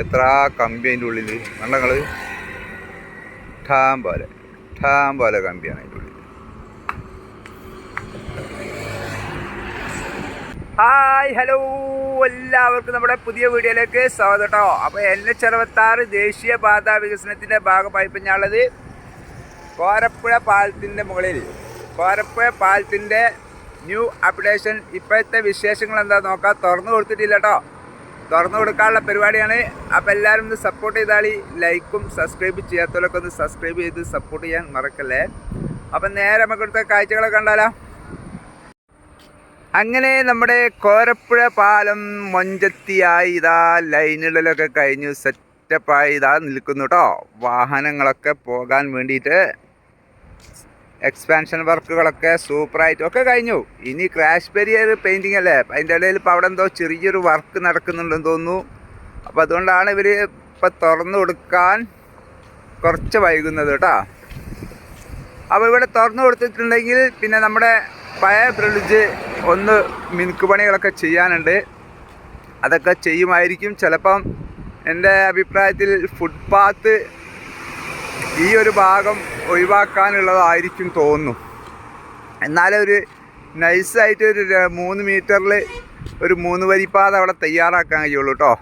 എത്ര കമ്പി അതിന്റെ ഉള്ളിൽ കണ്ടങ്ങൾ ഠാം പോലെ ഠാം പോലെ കമ്പിയാണ് അതിന്റെ ഉള്ളിൽ ഹായ് ഹലോ. എല്ലാവർക്കും നമ്മുടെ പുതിയ വീഡിയോയിലേക്ക് സ്വാഗതം കേട്ടോ. അപ്പോൾ എൻ എച്ച് അറുപത്താറ് ദേശീയ പാത വികസനത്തിന്റെ ഭാഗമായി ഇപ്പം ഞാനുള്ളത് കോരപ്പുഴ പാലത്തിന്റെ മുകളിൽ. കോരപ്പുഴ പാലത്തിന്റെ ന്യൂ അപ്ഡേഷൻ. ഇപ്പോഴത്തെ വിശേഷങ്ങൾ എന്താ നോക്കാം. തുറന്നു കൊടുത്തിട്ടില്ല കേട്ടോ. തുറന്നു കൊടുക്കാനുള്ള പരിപാടിയാണ്. അപ്പോൾ എല്ലാവരും ഒന്ന് സപ്പോർട്ട് ചെയ്താളി ലൈക്കും സബ്സ്ക്രൈബ് ചെയ്യാത്തവരൊക്കെ ഒന്ന് സബ്സ്ക്രൈബ് ചെയ്ത് സപ്പോർട്ട് ചെയ്യാൻ മറക്കല്ലേ? അപ്പം നേരെ നമുക്ക് ഇവിടുത്തെ കാഴ്ചകളൊക്കെ കണ്ടാലോ. അങ്ങനെ നമ്മുടെ കോരപ്പുഴ പാലം മൊഞ്ചത്തിയായി. ഇതാ ലൈനുകളിലൊക്കെ കഴിഞ്ഞു. സെറ്റപ്പായി ഇതാ നിൽക്കുന്നു കേട്ടോ വാഹനങ്ങളൊക്കെ പോകാൻ വേണ്ടിയിട്ട് എക്സ്പാൻഷൻ വർക്കുകളൊക്കെ സൂപ്പറായിട്ട് ഒക്കെ കഴിഞ്ഞു. ഇനി ക്രാഷ് ബെരിയർ പെയിന്റിങ് അല്ലേ? അതിന്റെ ഇടയിൽ ഇപ്പോൾ അവിടെ എന്തോ ചെറിയൊരു വർക്ക് നടക്കുന്നുണ്ടെന്ന് തോന്നുന്നു. അപ്പോൾ അതുകൊണ്ടാണ് ഇവർ ഇപ്പോൾ തുറന്നു കൊടുക്കാൻ കുറച്ച് വൈകുന്നത് കേട്ടോ. അപ്പോൾ ഇവിടെ തുറന്നു കൊടുത്തിട്ടുണ്ടെങ്കിൽ പിന്നെ നമ്മുടെ പഴയ ബ്രിഡ്ജ് ഒന്ന് മിനുക്ക് പണികളൊക്കെ ചെയ്യാനുണ്ട്. അതൊക്കെ ചെയ്യുമായിരിക്കും. ചിലപ്പം എന്റെ അഭിപ്രായത്തിൽ ഫുട്പാത്ത് ഈ ഒരു ഭാഗം ഒഴിവാക്കാനുള്ളതായിരിക്കും തോന്നുന്നു. എന്നാലും ഒരു നൈസായിട്ട് ഒരു മൂന്ന് മീറ്ററിൽ ഒരു മൂന്ന് വരിപ്പാത അവിടെ തയ്യാറാക്കാൻ കഴിയുള്ളൂ കേട്ടോ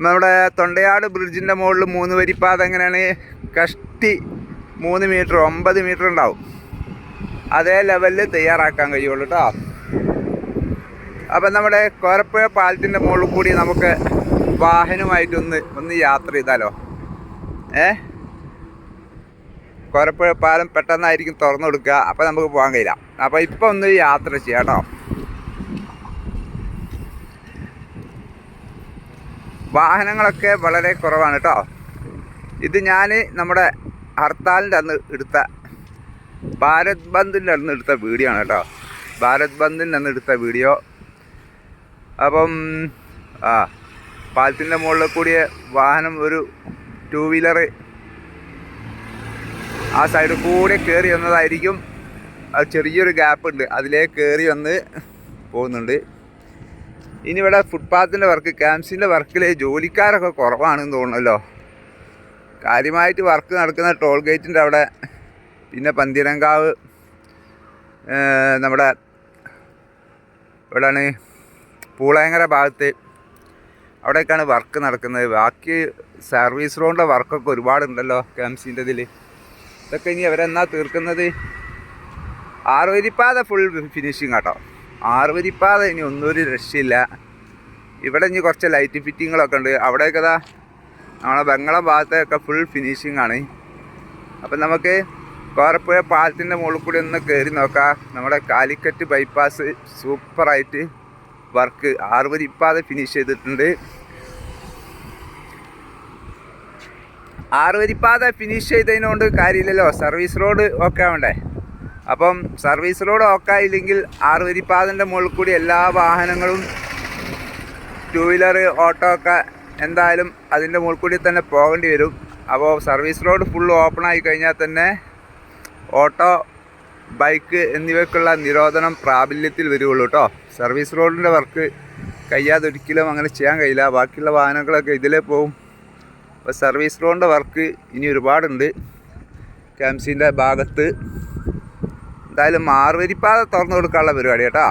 നമ്മുടെ തൊണ്ടയാട് ബ്രിഡ്ജിന്റെ മുകളിൽ മൂന്ന് വരിപ്പാത എങ്ങനെയാണ്? കഷ്ടി മൂന്ന് മീറ്റർ ഒമ്പത് മീറ്റർ ഉണ്ടാവും. അതേ ലെവലിൽ തയ്യാറാക്കാൻ കഴിയുള്ളൂ കേട്ടോ അപ്പം നമ്മുടെ കോരപ്പുഴ പാലത്തിന്റെ മുകളിൽ കൂടി നമുക്ക് വാഹനമായിട്ടൊന്ന് ഒന്ന് യാത്ര ചെയ്താലോ? ഏ? കോരപ്പുഴ പാലം പെട്ടെന്നായിരിക്കും തുറന്നു കൊടുക്കുക. അപ്പം നമുക്ക് പോകാൻ കഴിയില്ല. അപ്പോൾ ഇപ്പം ഒന്ന് യാത്ര ചെയ്യാം കേട്ടോ. വാഹനങ്ങളൊക്കെ വളരെ കുറവാണ് കേട്ടോ. ഇത് ഞാൻ നമ്മുടെ ഹർത്താലിന്റെ അന്ന് എടുത്ത ഭാരത് ബന്ദിന്റെ അന്ന് എടുത്ത വീഡിയോ ആണ് കേട്ടോ. ഭാരത് ബന്ദിന്റെ അന്ന് എടുത്ത വീഡിയോ. അപ്പം ആ പാലത്തിന്റെ മുകളിൽ കൂടിയ വാഹനം ഒരു ടൂ വീലർ ആ സൈഡിൽ കൂടെ കയറി വന്നതായിരിക്കും. ആ ചെറിയൊരു ഗ്യാപ്പ് ഉണ്ട്. അതിലേക്ക് കയറി വന്ന് പോകുന്നുണ്ട്. ഇനി ഇവിടെ ഫുട്പാത്തിന്റെ വർക്ക് ക്യാമ്പ്സിന്റെ വർക്കിൽ ജോലിക്കാരൊക്കെ കുറവാണെന്ന് തോന്നുന്നല്ലോ. കാര്യമായിട്ട് വർക്ക് നടക്കുന്ന ടോൾ ഗേറ്റിന്റെ അവിടെ പിന്നെ പന്തിരങ്കാവ് നമ്മുടെ ഇവിടെയാണ് പൂളയങ്കര ഭാഗത്ത് അവിടെയൊക്കെയാണ് വർക്ക് നടക്കുന്നത്. ബാക്കി സർവീസ് റോഡിന്റെ വർക്കൊക്കെ ഒരുപാടുണ്ടല്ലോ ക്യാമ്പ്സിന്റെ ഇതിൽ ഇതൊക്കെ ഇനി അവരെന്നാ തീർക്കുന്നത്? ആറുവരിപ്പാത ഫുൾ ഫിനിഷിങ് കേട്ടോ ആറുവരിപ്പാത ഇനി ഒന്നും ഒരു രക്ഷയില്ല ഇവിടെ ഇനി കുറച്ച് ലൈറ്റ് ഫിറ്റിങ്ങുകളൊക്കെ ഉണ്ട്. അവിടെയൊക്കെ ഇതാ നമ്മളെ ബംഗളം ഭാഗത്തൊക്കെ ഫുൾ ഫിനിഷിംഗ് ആണ്. അപ്പം നമുക്ക് കോരപ്പുഴ പാലത്തിന്റെ മുകളിൽ കൂടി ഒന്ന് കയറി നോക്കാം. നമ്മുടെ കാലിക്കറ്റ് ബൈപ്പാസ് സൂപ്പറായിട്ട് വർക്ക് ആറുവരിപ്പാതെ ഫിനിഷ് ചെയ്തിട്ടുണ്ട്. ആറുവരിപ്പാത ഫിനിഷ് ചെയ്തതിനോണ്ട് കാര്യമില്ലല്ലോ. സർവീസ് റോഡ് ഓക്കെ ആവണ്ടേ? അപ്പം സർവീസ് റോഡ് ഓക്കെ ആയില്ലെങ്കിൽ ആറുവരിപ്പാതന്റെ മുകളിൽ കൂടി എല്ലാ വാഹനങ്ങളും ടു വീലർ ഓട്ടോ ഒക്കെ എന്തായാലും അതിന്റെ മുകളിൽ കൂടി തന്നെ പോകേണ്ടി വരും. അപ്പോൾ സർവീസ് റോഡ് ഫുൾ ഓപ്പൺ ആയി കഴിഞ്ഞാൽ തന്നെ ഓട്ടോ ബൈക്ക് എന്നിവയ്ക്കുള്ള നിരോധനം പ്രാബല്യത്തിൽ വരുള്ളൂ കേട്ടോ സർവീസ് റോഡിന്റെ വർക്ക് കഴിയാതെ ഒരിക്കലും അങ്ങനെ ചെയ്യാൻ കഴിയില്ല. ബാക്കിയുള്ള വാഹനങ്ങളൊക്കെ ഇതിലേ പോവും. അപ്പോൾ സർവീസ് റോഡിന്റെ വർക്ക് ഇനി ഒരുപാടുണ്ട്. ക്യാംസീന്റെ ഭാഗത്ത്. എന്തായാലും മാറുവരിപ്പാതെ തുറന്നു കൊടുക്കാനുള്ള പരിപാടി കേട്ടോ.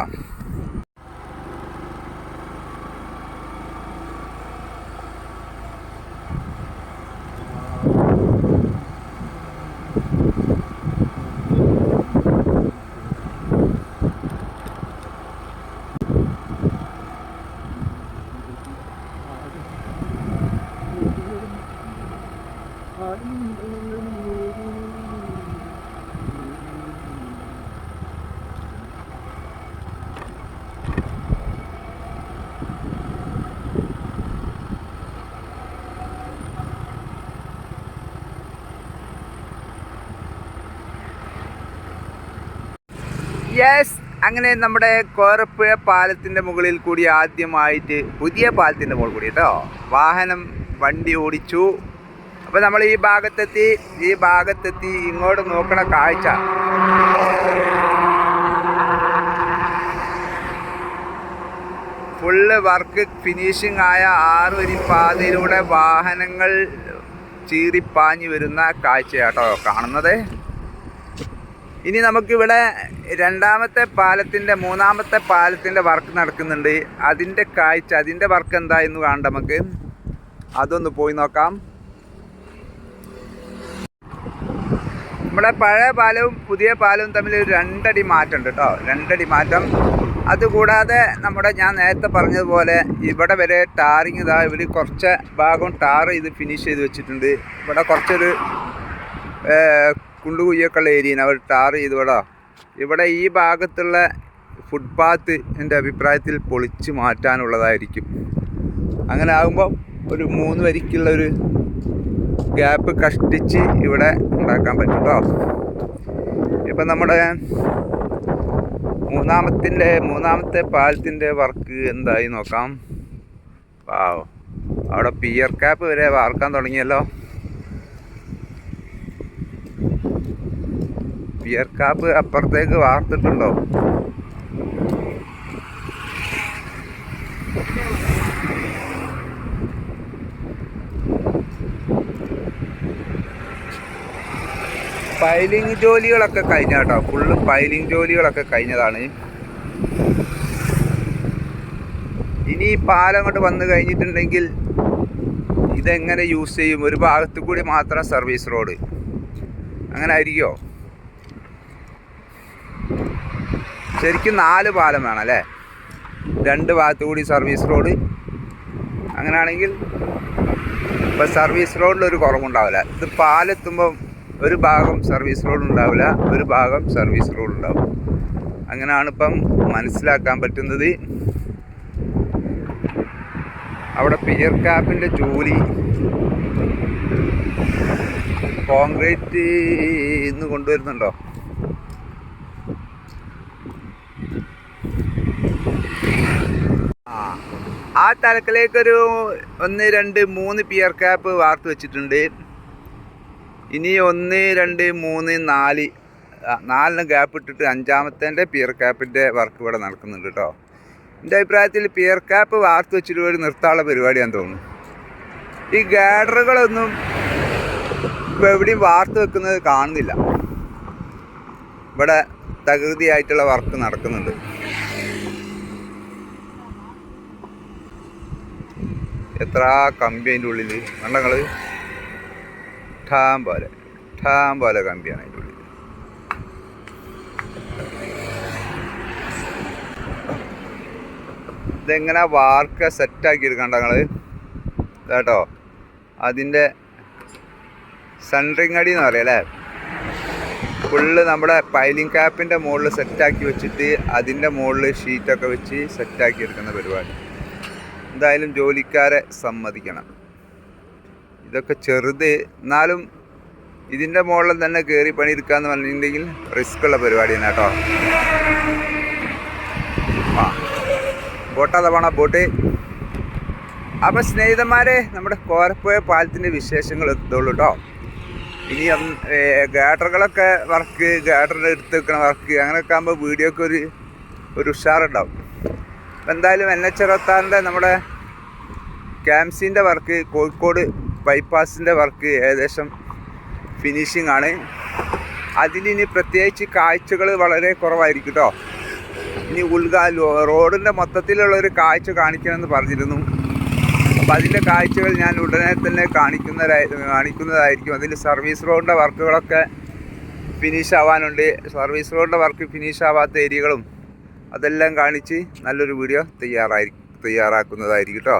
യെസ് അങ്ങനെ നമ്മുടെ കോരപ്പുഴ പാലത്തിന്റെ മുകളിൽ കൂടി ആദ്യമായിട്ട് പുതിയ പാലത്തിന്റെ മുകളിൽ കൂടി കേട്ടോ. വാഹനം വണ്ടി ഓടിച്ചു. അപ്പോൾ നമ്മൾ ഈ ഭാഗത്തെത്തി ഈ ഭാഗത്തെത്തി ഇങ്ങോട്ട് നോക്കണ കാഴ്ച. ഫുള്ള് വർക്ക് ഫിനിഷിംഗ് ആയ ആറ് വരി പാതയിലൂടെ വാഹനങ്ങൾ ചീറിപ്പാഞ്ഞു വരുന്ന കാഴ്ചയാട്ടോ കാണുന്നത്. ഇനി നമുക്കിവിടെ രണ്ടാമത്തെ പാലത്തിന്റെ മൂന്നാമത്തെ പാലത്തിന്റെ വർക്ക് നടക്കുന്നുണ്ട്. അതിന്റെ കാഴ്ച അതിന്റെ വർക്ക് എന്താ എന്ന് കാണണ്ട നമുക്ക്. അതൊന്ന് പോയി നോക്കാം. നമ്മുടെ പഴയ പാലവും പുതിയ പാലവും തമ്മിൽ ഒരു രണ്ടടി മാറ്റമുണ്ട് കേട്ടോ. രണ്ടടി മാറ്റം. അതുകൂടാതെ നമ്മുടെ ഞാൻ നേരത്തെ പറഞ്ഞതുപോലെ ഇവിടെ വരെ ടാറിങ് ഇതാ ഇവർ കുറച്ച് ഭാഗം ടാർ ചെയ്ത് ഫിനിഷ് ചെയ്ത് വെച്ചിട്ടുണ്ട്. ഇവിടെ കുറച്ചൊരു കുണ്ടുകുയ്യൊക്കെയുള്ള ഏരിയയാണ് അവർ ടാർ ചെയ്ത് വിടാം ഇവിടെ ഈ ഭാഗത്തുള്ള ഫുട്പാത്ത് എന്റെ അഭിപ്രായത്തിൽ പൊളിച്ച് മാറ്റാനുള്ളതായിരിക്കും. അങ്ങനെ ആകുമ്പോൾ ഒരു മൂന്ന് വരിക്കുള്ള ഒരു ഗ്യാപ്പ് കഷ്ടിച്ച് ഇവിടെ ഉണ്ടാക്കാൻ പറ്റും കേട്ടോ ഇപ്പം നമ്മുടെ മൂന്നാമത്തിന്റെ മൂന്നാമത്തെ പാലത്തിന്റെ വർക്ക് എന്തായി നോക്കാം. വാവ്. അവിടെ പിയർ ക്യാപ്പ് വരെ വാർക്കാൻ തുടങ്ങിയല്ലോ. പിയർ കാപ്പ് അപ്പുറത്തേക്ക് വാർത്തിട്ടുണ്ടോ? പൈലിംഗ് ജോലികളൊക്കെ കഴിഞ്ഞ കേട്ടോ. ഫുള്ള് പൈലിംഗ് ജോലികളൊക്കെ കഴിഞ്ഞതാണ്. ഇനി ഈ പാലം അങ്ങോട്ട് വന്നു കഴിഞ്ഞിട്ടുണ്ടെങ്കിൽ ഇതെങ്ങനെ യൂസ് ചെയ്യും? ഒരു ഭാഗത്തു കൂടി മാത്രം സർവീസ് റോഡ് അങ്ങനെ ആയിരിക്കുമോ ശരിക്കും നാല് പാലം വേണം അല്ലേ? രണ്ട് ഭാഗത്തു കൂടി സർവീസ് റോഡ് അങ്ങനെയാണെങ്കിൽ ഇപ്പോൾ സർവീസ് റോഡിൽ ഒരു കുറവുണ്ടാവില്ല. ഇത് പാലെത്തുമ്പം ഒരു ഭാഗം സർവീസ് റോഡ് ഉണ്ടാവില്ല ഒരു ഭാഗം സർവീസ് റോഡ് ഉണ്ടാവും. അങ്ങനെയാണ് ഇപ്പം മനസ്സിലാക്കാൻ പറ്റുന്നത്. അവിടെ പിയർ ക്യാപ്പിന്റെ ജോലി. കോൺക്രീറ്റ് ഇന്ന് കൊണ്ടുവരുന്നുണ്ടോ? ആ തലക്കിലേക്കൊരു ഒന്ന് രണ്ട് മൂന്ന് പിയർ ക്യാപ്പ് വാർത്ത് വെച്ചിട്ടുണ്ട്. ഇനി ഒന്ന് രണ്ട് മൂന്ന് നാല് നാലിന് ഗ്യാപ്പ് ഇട്ടിട്ട് അഞ്ചാമത്തേന്റെ പിയർ ക്യാപ്പിന്റെ വർക്ക് ഇവിടെ നടക്കുന്നുണ്ട് കേട്ടോ എന്റെ അഭിപ്രായത്തിൽ പിയർ ക്യാപ്പ് വാർത്ത് വെച്ചിട്ട് ഒരു നിർത്താനുള്ള പരിപാടിയാന്ന് തോന്നുന്നു. ഈ ഗാഡറുകളൊന്നും ഇപ്പോൾ എവിടെയും വാർത്ത് വെക്കുന്നത് കാണുന്നില്ല. ഇവിടെ തകൃതിയായിട്ടുള്ള വർക്ക് നടക്കുന്നുണ്ട്. എത്ര കമ്പി അതിന്റെ ഉള്ളിൽ കണ്ടങ്ങൾ ഠാം പോലെ ഠാം പോലെ കമ്പിയാണ് അതിന്റെ ഉള്ളിൽ ഇതെങ്ങനെ വാർക്ക സെറ്റാക്കി എടുക്കണ്ട നിങ്ങൾ കേട്ടോ അതിന്റെ സെൻട്രിങ് അടി എന്ന് പറയാം അല്ലേ? ഫുള്ള് നമ്മുടെ പൈലിംഗ് ക്യാപ്പിന്റെ മുകളിൽ സെറ്റാക്കി വെച്ചിട്ട് അതിന്റെ മുകളിൽ ഷീറ്റൊക്കെ വെച്ച് സെറ്റാക്കി എടുക്കുന്ന പരിപാടി. എന്തായാലും ജോലിക്കാരെ സമ്മതിക്കണം. ഇതൊക്കെ ചെറുത് എന്നാലും ഇതിന്റെ മുകളിൽ തന്നെ കയറി പണിയെടുക്കാന്ന് പറഞ്ഞിട്ടുണ്ടെങ്കിൽ റിസ്ക് ഉള്ള പരിപാടിയാണ് കേട്ടോ. ആ ബോട്ടാ പോണ? ബോട്ട് അപ്പം സ്നേഹിതന്മാരെ നമ്മുടെ കോരപ്പോയ പാലത്തിന്റെ വിശേഷങ്ങൾ എത്തുള്ളൂ കേട്ടോ. ഇനി ഗാഡറുകളൊക്കെ വർക്ക് ഗാഡറിന്റെ എടുത്ത് വെക്കണ വർക്ക് അങ്ങനെയൊക്കെ ആകുമ്പോൾ വീഡിയോക്ക് ഒരു ഒരു ഉഷാറുണ്ടാവും. എന്തായാലും എൻ എച്ച് അറുപത്താറിന്റെ നമ്മുടെ ക്യാംസിന്റെ വർക്ക് കോഴിക്കോട് ബൈപ്പാസിന്റെ വർക്ക് ഏകദേശം ഫിനിഷിംഗ് ആണ്. അതിലിനി പ്രത്യേകിച്ച് കാഴ്ചകൾ വളരെ കുറവായിരിക്കും കേട്ടോ ഇനി ഉൾഗാ റോഡിന്റെ മൊത്തത്തിലുള്ള ഒരു കാഴ്ച കാണിക്കണമെന്ന് പറഞ്ഞിരുന്നു. അപ്പോൾ അതിന്റെ കാഴ്ചകൾ ഞാൻ ഉടനെ തന്നെ കാണിക്കുന്നതായി കാണിക്കുന്നതായിരിക്കും. അതിൽ സർവീസ് റോഡിന്റെ വർക്കുകളൊക്കെ ഫിനിഷ് ആവാനുണ്ട്. സർവീസ് റോഡിന്റെ വർക്ക് ഫിനിഷ് ആവാത്ത ഏരിയകളും അതെല്ലാം കാണിച്ച് നല്ലൊരു വീഡിയോ തയ്യാറായി തയ്യാറാക്കുന്നതായിരിക്കും കേട്ടോ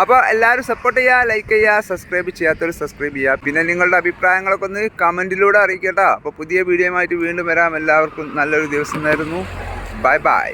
അപ്പോൾ എല്ലാവരും സപ്പോർട്ട് ചെയ്യുക ലൈക്ക് ചെയ്യുക സബ്സ്ക്രൈബ് ചെയ്യാത്തവർ സബ്സ്ക്രൈബ് ചെയ്യുക പിന്നെ നിങ്ങളുടെ അഭിപ്രായങ്ങളൊക്കെ ഒന്ന് കമന്റിലൂടെ അറിയിക്കട്ടോ. അപ്പോൾ പുതിയ വീഡിയോയുമായിട്ട് വീണ്ടും വരാം. എല്ലാവർക്കും നല്ലൊരു ദിവസം നേരുന്നു. Bye bye